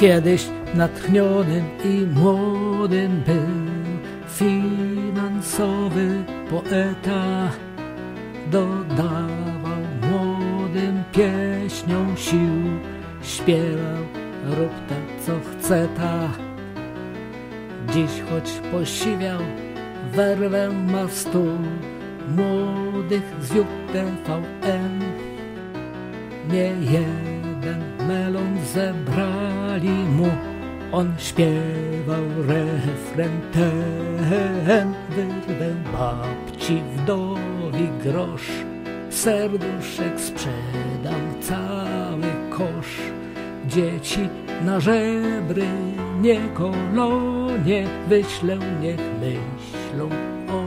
Kiedyś natchnionym i młodym był finansowy poeta. Dodawał młodym pieśniom sił, śpiewał rób ta co chce ta. Dziś choć posiwiał, werwę ma w stół młodych z UTVN. Nie jeden melon mu, on śpiewał refren ten. Wyrwę babci wdowi grosz, serduszek sprzedam cały kosz. Dzieci na żebry, nie kolonie, wyślę, niech myślą o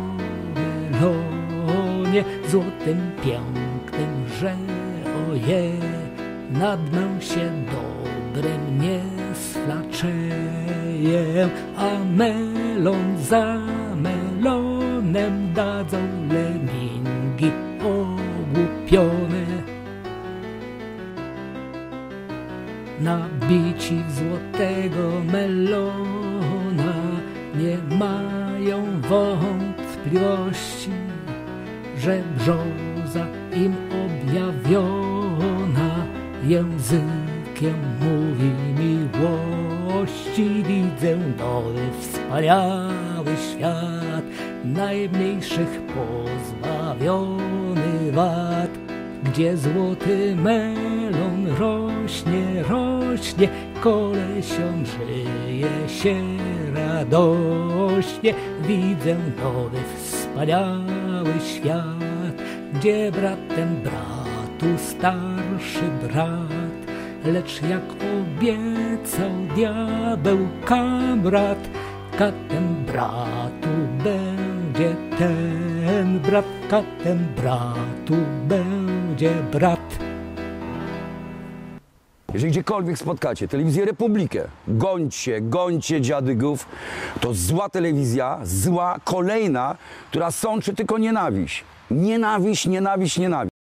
melonie złotym, pięknym, że oje, nadmę się dobrem nie sflaczeję, a melon za melonem dadzą lemingi ogłupione. nabici w złotego melona nie mają wątpliwości, że brzoza im objawiona językiem mówi miłości. Widzę nowy, wspaniały świat, najmniejszych pozbawiony wad gdzie złoty melon rośnie, rośnie, kolesiom żyje się radośnie. Widzę nowy, wspaniały świat, gdzie bratem bratu starszy brat, lecz jak obiecał diabeł kamrat, katem bratu będzie ten brat, katem bratu będzie brat. Jeżeli gdziekolwiek spotkacie telewizję Republikę, gońcie, gońcie dziadygów, to zła telewizja, zła, kolejna, która sączy tylko nienawiść. Nienawiść, nienawiść, nienawiść.